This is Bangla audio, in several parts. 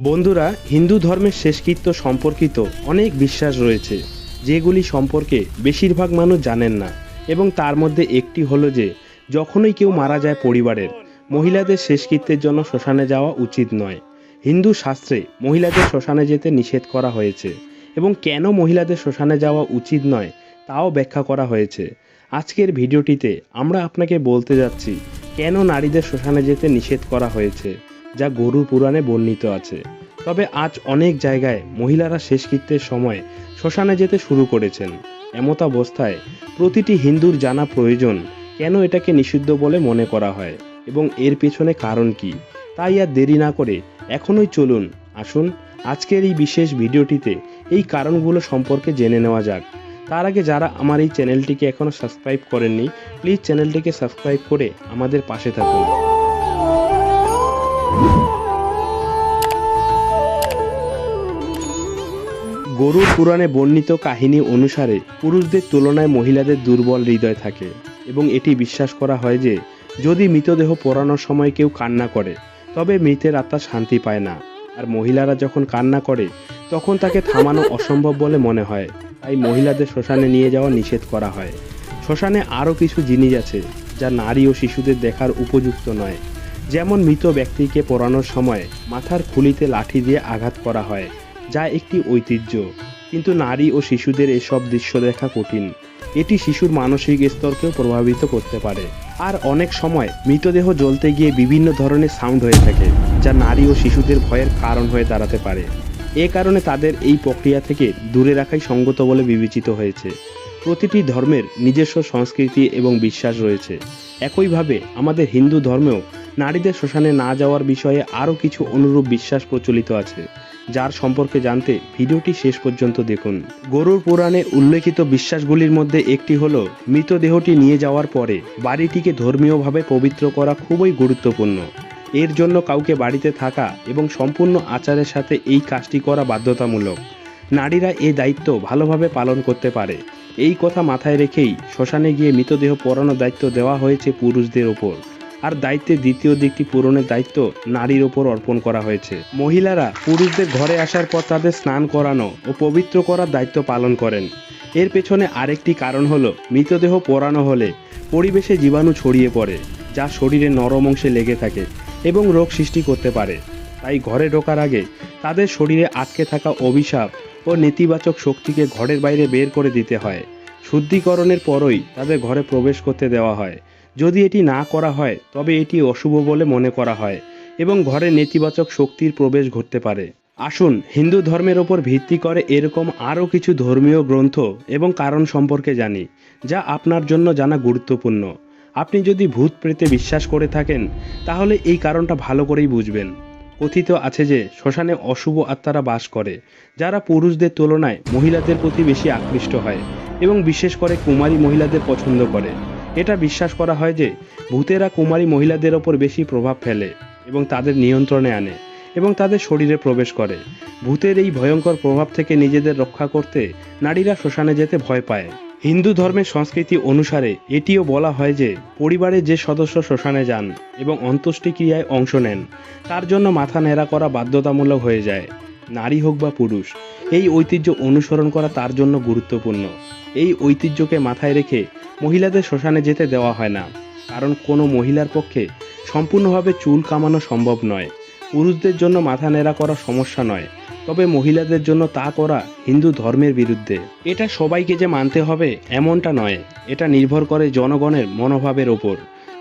বন্ধুরা, হিন্দু ধর্মের শেষকৃত্য সম্পর্কিত অনেক বিশ্বাস রয়েছে, যেগুলি সম্পর্কে বেশিরভাগ মানুষ জানেন না, এবং তার মধ্যে একটি হলো যে, যখনই কেউ মারা যায় পরিবারের, মহিলাদের শেষকৃত্যের জন্য শ্মশানে যাওয়া উচিত নয়। হিন্দু শাস্ত্রে মহিলাদের শ্মশানে যেতে নিষেধ করা হয়েছে, এবং কেন মহিলাদের শ্মশানে যাওয়া উচিত নয় তাও ব্যাখ্যা করা হয়েছে। আজকের ভিডিওটিতে আমরা আপনাকে বলতে যাচ্ছি, কেন নারীদের শ্মশানে যেতে নিষেধ করা হয়েছে। যা গরু পুরাণে বর্ণিত আছে। তবে আজ অনেক জায়গায় মহিলারা শেষকৃত্যের সময় শ্মশানে যেতে শুরু করেছেন। এমত অবস্থায় প্রতিটি হিন্দুর জানা প্রয়োজন কেন এটাকে নিষিদ্ধ বলে মনে করা হয় এবং এর পেছনে কারণ কি? তাই আর দেরি না করে এখনই চলুন, আসুন, আজকের এই বিশেষ ভিডিওটিতে এই কারণগুলো সম্পর্কে জেনে নেওয়া যাক। তার আগে যারা আমার এই চ্যানেলটিকে এখনও সাবস্ক্রাইব করেননি, প্লিজ চ্যানেলটিকে সাবস্ক্রাইব করে আমাদের পাশে থাকুন। গরুর পুরাণে বর্ণিত কাহিনী অনুসারে পুরুষদের তুলনায় মহিলাদের দুর্বল হৃদয় থাকে এবং এটি বিশ্বাস করা হয় যে, যদি মৃতদেহ পোড়ানোর সময় কেউ কান্না করে, তবে মৃতের আত্মা শান্তি পায় না। আর মহিলারা যখন কান্না করে, তখন তাকে থামানো অসম্ভব বলে মনে হয়। তাই মহিলাদের শ্মশানে নিয়ে যাওয়া নিষেধ করা হয়। শ্মশানে আরও কিছু জিনিস আছে, যা নারী ও শিশুদের দেখার উপযুক্ত নয়। যেমন মৃত ব্যক্তিকে পোড়ানোর সময় মাথার খুলিতে লাঠি দিয়ে আঘাত করা হয় যা একটি ঐতিহ্য। কিন্তু নারী ও শিশুদের এসব দৃশ্য দেখা কঠিন। এটি শিশুর মানসিক স্তরকেও প্রভাবিত করতে পারে। আর অনেক সময় মৃতদেহ জ্বলতে গিয়ে বিভিন্ন ধরনের সাউন্ড হয়ে থাকে, যা নারী ও শিশুদের ভয়ের কারণ হয়ে দাঁড়াতে পারে। এ কারণে তাদের এই প্রক্রিয়া থেকে দূরে রাখাই সঙ্গত বলে বিবেচিত হয়েছে। প্রতিটি ধর্মের নিজস্ব সংস্কৃতি এবং বিশ্বাস রয়েছে। একইভাবে আমাদের হিন্দু ধর্মেও নারীদের শ্মশানে না যাওয়ার বিষয়ে আরও কিছু অনুরূপ বিশ্বাস প্রচলিত আছে। যার সম্পর্কে জানতে ভিডিওটি শেষ পর্যন্ত দেখুন। গরুর পুরাণে উল্লেখিত বিশ্বাসগুলির মধ্যে একটি হলো, মৃতদেহটি নিয়ে যাওয়ার পরে বাড়িটিকে ধর্মীয়ভাবে পবিত্র করা খুবই গুরুত্বপূর্ণ। এর জন্য কাউকে বাড়িতে থাকা এবং সম্পূর্ণ আচারের সাথে এই কাজটি করা বাধ্যতামূলক। নারীরা এ দায়িত্ব ভালোভাবে পালন করতে পারে। এই কথা মাথায় রেখেই শ্মশানে গিয়ে মৃতদেহ পরানোর দায়িত্ব দেওয়া হয়েছে পুরুষদের ওপর। আর দায়িত্বের দ্বিতীয় দিকটি পূরণের দায়িত্ব নারীর ওপর অর্পণ করা হয়েছে। মহিলারা পুরুষদের ঘরে আসার পর তাদের স্নান করানো ও পবিত্র করার দায়িত্ব পালন করেন। এর পেছনে আরেকটি কারণ হলো, মৃতদেহ পোড়ানো হলে পরিবেশে জীবাণু ছড়িয়ে পড়ে, যা শরীরে নরম অংশে লেগে থাকে এবং রোগ সৃষ্টি করতে পারে। তাই ঘরে ঢোকার আগে তাদের শরীরে আটকে থাকা অভিশাপ ও নেতিবাচক শক্তিকে ঘরের বাইরে বের করে দিতে হয়। শুদ্ধিকরণের পরই তাদের ঘরে প্রবেশ করতে দেওয়া হয়। যদি এটি না করা হয়, তবে এটি অশুভ বলে মনে করা হয় এবং ঘরে নেতিবাচক শক্তির প্রবেশ ঘটতে পারে। আসুন, হিন্দু ধর্মের ওপর ভিত্তি করে এরকম আরও কিছু ধর্মীয় গ্রন্থ এবং কারণ সম্পর্কে জানি, যা আপনার জন্য জানা গুরুত্বপূর্ণ। আপনি যদি ভূত প্রেতে বিশ্বাস করে থাকেন, তাহলে এই কারণটা ভালো করেই বুঝবেন। কথিত আছে যে, শ্মশানে অশুভ আত্মারা বাস করে, যারা পুরুষদের তুলনায় মহিলাদের প্রতি বেশি আকৃষ্ট হয় এবং বিশেষ করে কুমারী মহিলাদের পছন্দ করে। এটা বিশ্বাস করা হয় যে ভূতেরা কুমারী মহিলাদের ওপর বেশি প্রভাব ফেলে এবং তাদের নিয়ন্ত্রণে আনে এবং তাদের শরীরে প্রবেশ করে। ভূতের এই ভয়ঙ্কর প্রভাব থেকে নিজেদের রক্ষা করতে নারীরা শ্মশানে যেতে ভয় পায়। হিন্দু ধর্মের সংস্কৃতি অনুসারে এটিও বলা হয় যে পরিবারের যে সদস্য শ্মশানে যান এবং অন্ত্যেষ্টিক্রিয়ায় অংশ নেন, তার জন্য মাথা ন্যাড়া করা বাধ্যতামূলক হয়ে যায়। নারী হোক বা পুরুষ, এই ঐতিহ্য অনুসরণ করা তার জন্য গুরুত্বপূর্ণ। এই ঐতিহ্যকে মাথায় রেখে মহিলাদের শ্মশানে যেতে দেওয়া হয় না, কারণ কোনো মহিলার পক্ষে সম্পূর্ণভাবে চুল কামানো সম্ভব নয়। পুরুষদের জন্য মাথা নেড়া করা সমস্যা নয়, তবে মহিলাদের জন্য তা করা হিন্দু ধর্মের বিরুদ্ধে। এটা সবাইকে যে মানতে হবে এমনটা নয়, এটা নির্ভর করে জনগণের মনোভাবের ওপর।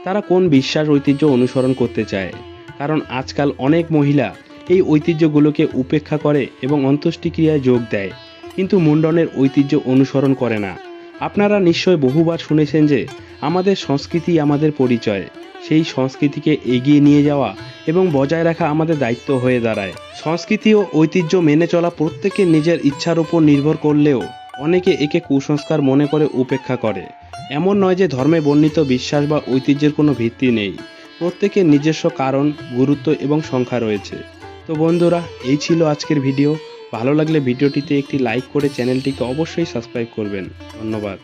তারা কোন বিশ্বাস ঐতিহ্য অনুসরণ করতে চায়? কারণ আজকাল অনেক মহিলা এই ঐতিহ্যগুলোকে উপেক্ষা করে এবং অন্ত্যেষ্টিক্রিয়ায় যোগ দেয়, কিন্তু মুন্ডনের ঐতিহ্য অনুসরণ করে না। আপনারা নিশ্চয় বহুবার শুনেছেন যে আমাদের সংস্কৃতি আমাদের পরিচয়। সেই সংস্কৃতিকে এগিয়ে নিয়ে যাওয়া এবং বজায় রাখা আমাদের দায়িত্ব হয়ে দাঁড়ায়। সংস্কৃতি ও ঐতিহ্য মেনে চলা প্রত্যেকের নিজের ইচ্ছার উপর নির্ভর করলেও অনেকে একে কুসংস্কার মনে করে উপেক্ষা করে। এমন নয় যে ধর্মে বর্ণিত বিশ্বাস বা ঐতিহ্যের কোনো ভিত্তি নেই। প্রত্যেকের নিজস্ব কারণ, গুরুত্ব এবং সংখ্যা রয়েছে। তো বন্ধুরা, এই ছিল আজকের ভিডিও। ভালো লাগলে ভিডিওটিতে একটি লাইক করে চ্যানেলটিকে অবশ্যই সাবস্ক্রাইব করবেন। ধন্যবাদ।